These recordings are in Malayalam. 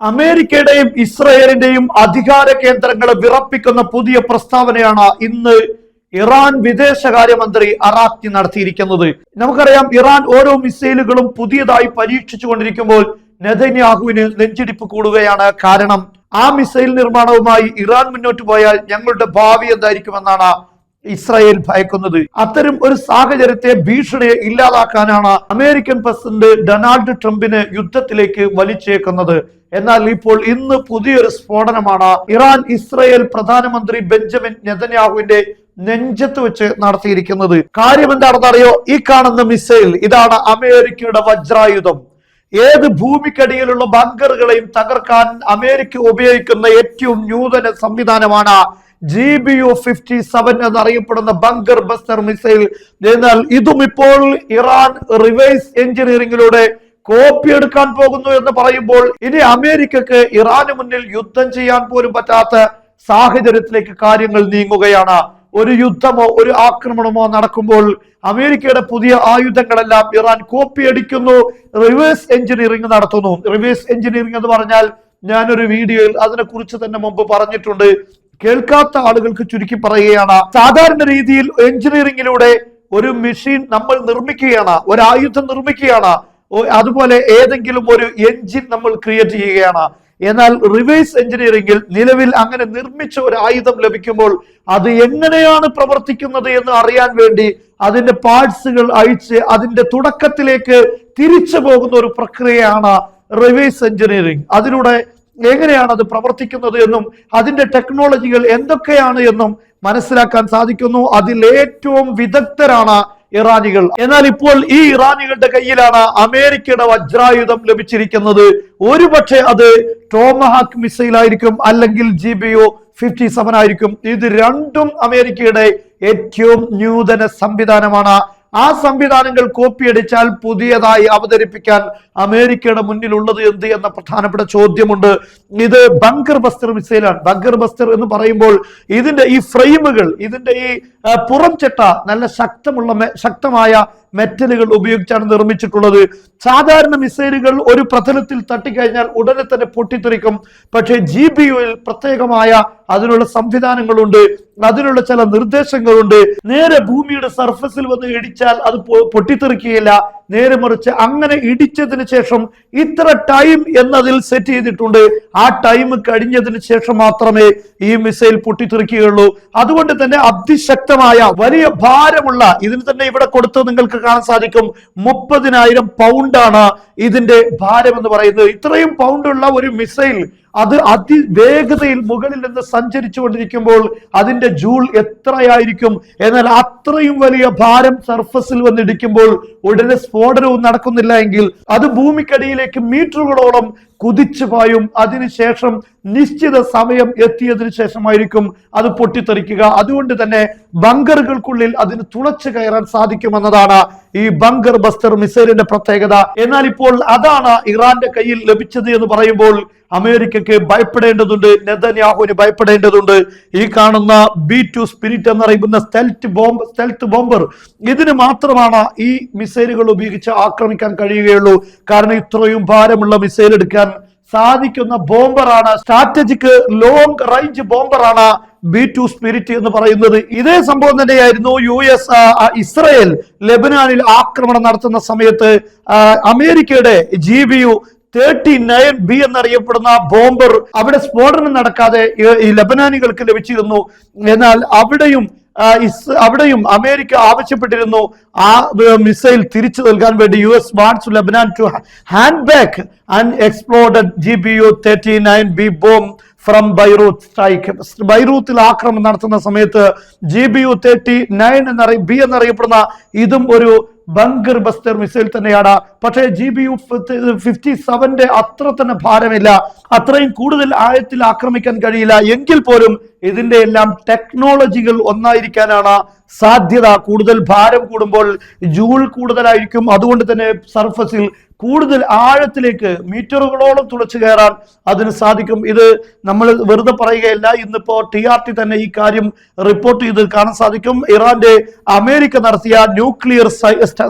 അമേരിക്കയുടെയും ഇസ്രയേലിന്റെയും അധികാര കേന്ദ്രങ്ങളെ വിറപ്പിക്കുന്ന പുതിയ പ്രസ്താവനയാണ് ഇന്ന് ഇറാൻ വിദേശകാര്യമന്ത്രി അറാഖ്തി നടത്തിയിരിക്കുന്നത്. നമുക്കറിയാം ഇറാൻ ഓരോ മിസൈലുകളും പുതിയതായി പരീക്ഷിച്ചു കൊണ്ടിരിക്കുമ്പോൾ നെതന്യാഹുവിന് നെഞ്ചിടിപ്പ് കൂടുകയാണ് കാരണം. ആ മിസൈൽ നിർമ്മാണവുമായി ഇറാൻ മുന്നോട്ട് പോയാൽ ഞങ്ങളുടെ ഭാവി എന്തായിരിക്കുമെന്നാണ് ഇസ്രായേൽ ഭയക്കുന്നത്. അത്തരം ഒരു സാഹചര്യത്തെ ഭീഷണിയെ ഇല്ലാതാക്കാനാണ് അമേരിക്കൻ പ്രസിഡന്റ് ഡൊണാൾഡ് ട്രംപിനെ യുദ്ധത്തിലേക്ക് വലിച്ചേക്കുന്നത്. എന്നാൽ ഇപ്പോൾ ഇന്ന് പുതിയൊരു സ്ഫോടനമാണ്. ഇറാൻ ഇസ്രായേൽ പ്രധാനമന്ത്രി ബെഞ്ചമിൻ നെതന്യാഹുവിന്റെ നെഞ്ചത്ത് വെച്ച് നടത്തിയിരിക്കുന്നത്. കാര്യം എന്താണെന്നറിയോ? ഈ കാണുന്ന മിസൈൽ ഇതാണ് അമേരിക്കയുടെ വജ്രായുധം. ഏത് ഭൂമിക്കടിയിലുള്ള ബങ്കറുകളെയും തകർക്കാൻ അമേരിക്ക ഉപയോഗിക്കുന്ന ഏറ്റവും നൂതന സംവിധാനമാണ് G B U fifty seven എന്നറിയപ്പെടുന്ന ബങ്കർ ബസ്റ്റർ മിസൈൽ. എന്നാൽ ഇതും ഇപ്പോൾ ഇറാൻ റിവേഴ്സ് എഞ്ചിനീയറിംഗിലൂടെ കോപ്പി എടുക്കാൻ പോകുന്നു എന്ന് പറയുമ്പോൾ ഇനി അമേരിക്കക്ക് ഇറാന് മുന്നിൽ യുദ്ധം ചെയ്യാൻ പോലും പറ്റാത്ത സാഹചര്യത്തിലേക്ക് കാര്യങ്ങൾ നീങ്ങുകയാണ്. ഒരു യുദ്ധമോ ഒരു ആക്രമണമോ നടക്കുമ്പോൾ അമേരിക്കയുടെ പുതിയ ആയുധങ്ങളെല്ലാം ഇറാൻ കോപ്പി അടിക്കുന്നു റിവേഴ്സ് എഞ്ചിനീയറിംഗ് നടത്തുന്നു. റിവേഴ്സ് എഞ്ചിനീയറിംഗ് എന്ന് പറഞ്ഞാൽ ഞാനൊരു വീഡിയോയിൽ അതിനെക്കുറിച്ച് തന്നെ മുമ്പ് പറഞ്ഞിട്ടുണ്ട്. കേൾക്കാത്ത ആളുകൾക്ക് ചുരുക്കി പറയുകയാണ്. സാധാരണ രീതിയിൽ എഞ്ചിനീയറിംഗിലൂടെ ഒരു മെഷീൻ നമ്മൾ നിർമ്മിക്കുകയാണ് ഒരു ആയുധം നിർമ്മിക്കുകയാണ് അതുപോലെ ഏതെങ്കിലും ഒരു എഞ്ചിൻ നമ്മൾ ക്രിയേറ്റ് ചെയ്യുകയാണ്. എന്നാൽ റിവേഴ്സ് എഞ്ചിനീയറിംഗിൽ നിലവിൽ അങ്ങനെ നിർമ്മിച്ച ഒരു ആയുധം ലഭിക്കുമ്പോൾ അത് എങ്ങനെയാണ് പ്രവർത്തിക്കുന്നത് എന്ന് അറിയാൻ വേണ്ടി അതിന്റെ പാർട്സുകൾ അഴിച്ച് അതിന്റെ തുടക്കത്തിലേക്ക് തിരിച്ചു പോകുന്ന ഒരു പ്രക്രിയയാണ് റിവേഴ്സ് എഞ്ചിനീയറിംഗ്. അതിലൂടെ എങ്ങനെയാണ് അത് പ്രവർത്തിക്കുന്നത് എന്നും അതിന്റെ ടെക്നോളജികൾ എന്തൊക്കെയാണ് എന്നും മനസ്സിലാക്കാൻ സാധിക്കുന്നു. അതിൽ ഏറ്റവും വിദഗ്ധരാണ് ഇറാനികൾ. എന്നാൽ ഇപ്പോൾ ഈ ഇറാനികളുടെ കയ്യിലാണ് അമേരിക്കയുടെ വജ്രായുധം ലഭിച്ചിരിക്കുന്നത്. ഒരുപക്ഷെ അത് ടോമഹാക്ക് മിസൈൽ ആയിരിക്കും അല്ലെങ്കിൽ G B O fifty seven ആയിരിക്കും. ഇത് രണ്ടും അമേരിക്കയുടെ ഏറ്റവും നൂതന സംവിധാനമാണ്. ആ സംവിധാനങ്ങൾ കോപ്പിയടിച്ചാൽ പുതിയതായി അവതരിപ്പിക്കാൻ അമേരിക്കയുടെ മുന്നിലുള്ളത് എന്ത് എന്ന പ്രധാനപ്പെട്ട ചോദ്യമുണ്ട്. ഇത് ബങ്കർ ബസ്റ്റർ മിസൈലാണ്. ബങ്കർ ബസ്റ്റർ എന്ന് പറയുമ്പോൾ ഇതിന്റെ ഈ ഫ്രെയിമുകൾ ഇതിന്റെ ഈ പുറം ചെട്ട നല്ല ശക്തമുള്ള ശക്തമായ മെറ്റലുകൾ ഉപയോഗിച്ചാണ് നിർമ്മിച്ചിട്ടുള്ളത്. സാധാരണ മിസൈലുകൾ ഒരു പ്രതലത്തിൽ തട്ടിക്കഴിഞ്ഞാൽ ഉടനെ തന്നെ പൊട്ടിത്തെറിക്കും. പക്ഷേ ജി ബി യുയിൽ പ്രത്യേകമായ അതിനുള്ള സംവിധാനങ്ങളുണ്ട്. അതിനുള്ള ചില നിർദ്ദേശങ്ങളുണ്ട്. നേരെ ഭൂമിയുടെ സർഫസിൽ വന്ന് ഇടിച്ചാൽ അത് പൊട്ടിത്തെറിക്കുകയില്ല. നേരെ മറിച്ച് അങ്ങനെ ഇടിച്ചതിന് ശേഷം ഇത്ര ടൈം എന്നതിൽ സെറ്റ് ചെയ്തിട്ടുണ്ട്. ആ ടൈം കഴിഞ്ഞതിന് ശേഷം മാത്രമേ ഈ മിസൈൽ പൊട്ടിത്തെറിക്കുകയുള്ളൂ. അതുകൊണ്ട് തന്നെ അതിശക്തമായ വലിയ ഭാരമുള്ള ഇതിന് തന്നെ ഇവിടെ കൊടുത്ത് നിങ്ങൾക്ക് കാണാൻ സാധിക്കും മുപ്പതിനായിരം പൗണ്ടാണ് ഇതിന്റെ ഭാരം എന്ന് പറയുന്നത് ഇത്രയും പൗണ്ടുള്ള ഒരു മിസൈൽ അത് അതിവേഗതയിൽ മുകളിൽ നിന്ന് സഞ്ചരിച്ചു കൊണ്ടിരിക്കുമ്പോൾ അതിന്റെ ജൂൾ എത്രയായിരിക്കും? എന്നാൽ അത്രയും വലിയ ഭാരം സർഫസിൽ വന്നിടിക്കുമ്പോൾ ഉടനെ സ്ഫോടനവും നടക്കുന്നില്ല എങ്കിൽ അത് ഭൂമിക്കടിയിലേക്ക് മീറ്ററുകളോളം കുതിച്ചു പായും. അതിനുശേഷം നിശ്ചിത സമയം എത്തിയതിനു ശേഷമായിരിക്കും അത് പൊട്ടിത്തെറിക്കുക. അതുകൊണ്ട് തന്നെ ബങ്കറുകൾക്കുള്ളിൽ അതിന് തുളച്ചു കയറാൻ സാധിക്കുമെന്നതാണ് ഈ ബങ്കർ ബസ്റ്റർ മിസൈലിന്റെ പ്രത്യേകത. എന്നാൽ ഇപ്പോൾ അതാണ് ഇറാന്റെ കയ്യിൽ ലഭിച്ചത് എന്ന് പറയുമ്പോൾ അമേരിക്കക്ക് ഭയപ്പെടേണ്ടതുണ്ട് നെതന്യാഹുവിന് ഭയപ്പെടേണ്ടതുണ്ട്. ഈ കാണുന്ന ബി ടു സ്പിരിറ്റ് എന്നറിയുന്ന സ്റ്റെൽറ്റ് ബോംബ് സ്റ്റെൽത്ത് ബോംബർ ഇതിന് മാത്രമാണ് ഈ മിസൈലുകൾ ഉപയോഗിച്ച് ആക്രമിക്കാൻ കഴിയുകയുള്ളൂ. കാരണം ഇത്രയും ഭാരമുള്ള മിസൈൽ എടുക്കാൻ സാധിക്കുന്ന ബോംബറാണ് സ്ട്രാറ്റജിക് ലോങ് റേഞ്ച് ബോംബറാണ് ബി ടു സ്പിരിറ്റ് എന്ന് പറയുന്നത്. ഇതേ സംഭവം തന്നെയായിരുന്നു യു എസ് ഇസ്രയേൽ ലെബനാനിൽ ആക്രമണം നടത്തുന്ന സമയത്ത് അമേരിക്കയുടെ G B U thirty nine B എന്നറിയപ്പെടുന്ന ബോംബർ അവിടെ സ്ഫോടനം നടക്കാതെ ഈ- ലബനാനികൾക്ക് ലഭിച്ചിരുന്നു. എന്നാൽ അവിടെയും അവിടെയും അമേരിക്ക ആവശ്യപ്പെട്ടിരുന്നു ആ മിസൈൽ തിരിച്ചു നൽകാൻ വേണ്ടി U S wants Lebanon to hand back and exploded G B U thirty nine B bomb from Beirut strike. ബൈറൂത്തിൽ ആക്രമണം നടത്തുന്ന സമയത്ത് G B U thirty nine എന്നറിയ B എന്നറിയപ്പെടുന്ന ഇതും ഒരു ബങ്കർ ബസ്റ്റർ മിസൈൽ തന്നെയാണ്. പക്ഷേ ജി ബി യു ഫിഫ്റ്റി സെവന്റെ അത്ര തന്നെ ഭാരമില്ല. അത്രയും കൂടുതൽ ആഴത്തിൽ ആക്രമിക്കാൻ കഴിയില്ല. എങ്കിൽ പോലും ഇതിന്റെ എല്ലാം ടെക്നോളജികൾ ഒന്നായിരിക്കാനാണ് സാധ്യത. കൂടുതൽ ഭാരം കൂടുമ്പോൾ ജൂൾ കൂടുതലായിരിക്കും. അതുകൊണ്ട് തന്നെ സർഫസിൽ കൂടുതൽ ആഴത്തിലേക്ക് മീറ്ററുകളോളം തുളച്ചു കയറാൻ അതിന് സാധിക്കും. ഇത് നമ്മൾ വെറുതെ പറയുകയല്ല ഇന്നിപ്പോ ടി ആർ ടി തന്നെ ഈ കാര്യം റിപ്പോർട്ട് ചെയ്ത് കാണാൻ സാധിക്കും. ഇറാന്റെ അമേരിക്ക നടത്തിയ ന്യൂക്ലിയർ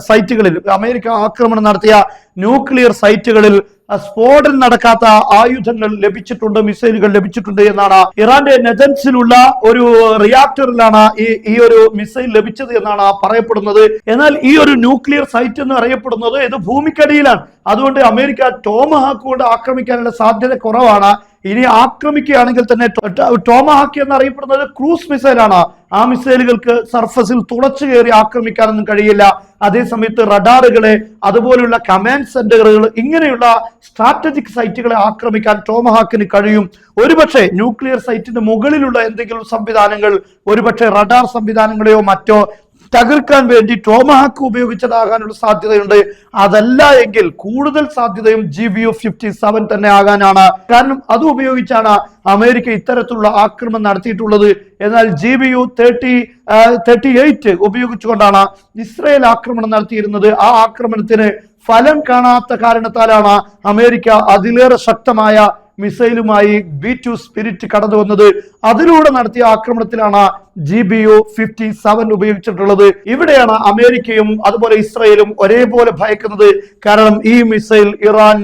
സൈറ്റുകളിൽ അമേരിക്ക ആക്രമണം നടത്തിയ ന്യൂക്ലിയർ സൈറ്റുകളിൽ സ്ഫോടനം നടക്കാത്ത ആയുധങ്ങൾ ലഭിച്ചിട്ടുണ്ട് മിസൈലുകൾ ലഭിച്ചിട്ടുണ്ട് എന്നാണ് ഇറാന്റെ നെതൻസിലുള്ള ഒരു റിയാക്ടറിലാണ് ഈ ഈ ഒരു മിസൈൽ ലഭിച്ചത് എന്നാണ് പറയപ്പെടുന്നത്. എന്നാൽ ഈ ഒരു ന്യൂക്ലിയർ സൈറ്റ് എന്ന് അറിയപ്പെടുന്നത് ഇത് ഭൂമിക്കടിയിലാണ്. അതുകൊണ്ട് അമേരിക്ക ടോമഹാക്ക് കൊണ്ട് ആക്രമിക്കാനുള്ള സാധ്യത കുറവാണ്. ഇനി ആക്രമിക്കുകയാണെങ്കിൽ തന്നെ ടോമഹാക്ക് എന്നറിയപ്പെടുന്നത് ക്രൂസ് മിസൈലാണ്. ആ മിസൈലുകൾക്ക് സർഫസിൽ തുളച്ചു കയറി ആക്രമിക്കാനൊന്നും കഴിയില്ല. അതേസമയത്ത് റഡാറുകളെ അതുപോലുള്ള കമാൻഡ് സെന്ററുകൾ ഇങ്ങനെയുള്ള സ്ട്രാറ്റജിക് സൈറ്റുകളെ ആക്രമിക്കാൻ ടോമഹാക്കിന് കഴിയും. ഒരുപക്ഷെ ന്യൂക്ലിയർ സൈറ്റിന്റെ മുകളിലുള്ള എന്തെങ്കിലും സംവിധാനങ്ങൾ ഒരുപക്ഷെ റഡാർ സംവിധാനങ്ങളെയോ മറ്റോ തകർക്കാൻ വേണ്ടി ടോമഹാക്ക് ഉപയോഗിച്ചതാകാനുള്ള സാധ്യതയുണ്ട്. അതല്ല എങ്കിൽ കൂടുതൽ സാധ്യതയും G B U fifty seven തന്നെ ആകാനാണ്. കാരണം അത് ഉപയോഗിച്ചാണ് അമേരിക്ക ഇത്തരത്തിലുള്ള ആക്രമണം നടത്തിയിട്ടുള്ളത്. എന്നാൽ G B U thirty thirty eight ഉപയോഗിച്ചുകൊണ്ടാണ് ഇസ്രയേൽ ആക്രമണം നടത്തിയിരുന്നത്. ആ ആക്രമണത്തിന് ഫലം കാണാത്ത കാരണത്താലാണ് അമേരിക്ക അതിലേറെ ശക്തമായ മിസൈലുമായി ബി ടു സ്പിരിറ്റ് കടന്നു വന്നത് അതിലൂടെ നടത്തിയ ആക്രമണത്തിലാണ് G B U fifty seven ഉപയോഗിച്ചിട്ടുള്ളത്. ഇവിടെയാണ് അമേരിക്കയും അതുപോലെ ഇസ്രയേലും ഒരേപോലെ ഭയക്കുന്നത്. കാരണം ഈ മിസൈൽ ഇറാൻ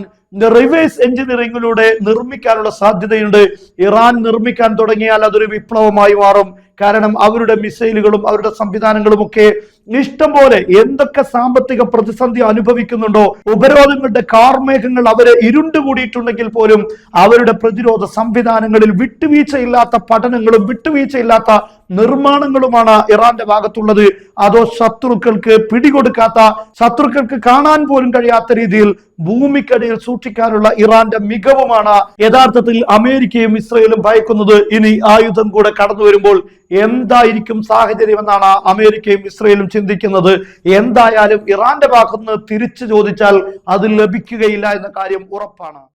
റിവേഴ്സ് എഞ്ചിനീയറിംഗിലൂടെ നിർമ്മിക്കാനുള്ള സാധ്യതയുണ്ട്. ഇറാൻ നിർമ്മിക്കാൻ തുടങ്ങിയാൽ അതൊരു വിപ്ലവമായി മാറും. കാരണം അവരുടെ മിസൈലുകളും അവരുടെ സംവിധാനങ്ങളും ഒക്കെ ഇഷ്ടം പോലെ എന്തൊക്കെ സാമ്പത്തിക പ്രതിസന്ധി അനുഭവിക്കുന്നുണ്ടോ ഉപരോധങ്ങളുടെ കാർമേഘങ്ങൾ അവരെ ഇരുണ്ടുകൂടിയിട്ടുണ്ടെങ്കിൽ പോലും അവരുടെ പ്രതിരോധ സംവിധാനങ്ങളിൽ വിട്ടുവീഴ്ചയില്ലാത്ത പഠനങ്ങളും വിട്ടുവീഴ്ചയില്ലാത്ത നിർമ്മാണങ്ങളുമാണ് ഇറാന്റെ ഭാഗത്തുള്ളത്. അതോ ശത്രുക്കൾക്ക് പിടികൊടുക്കാത്ത ശത്രുക്കൾക്ക് കാണാൻ പോലും കഴിയാത്ത രീതിയിൽ ഭൂമിക്കടിയിൽ സൂക്ഷിക്കാനുള്ള ഇറാന്റെ മികവുമാണ് യഥാർത്ഥത്തിൽ അമേരിക്കയും ഇസ്രയേലും ഭയക്കുന്നത്. ഇനി ആയുധം കൂടെ കടന്നു വരുമ്പോൾ എന്തായിരിക്കും സാഹചര്യം എന്നാണ് അമേരിക്കയും ഇസ്രയേലും ചിന്തിക്കുന്നത്? എന്തായാലും ഇറാന്റെ ഭാഗത്തുനിന്ന് തിരിച്ചു ചോദിച്ചാൽ അത് ലഭിക്കുകയില്ല എന്ന കാര്യം ഉറപ്പാണ്.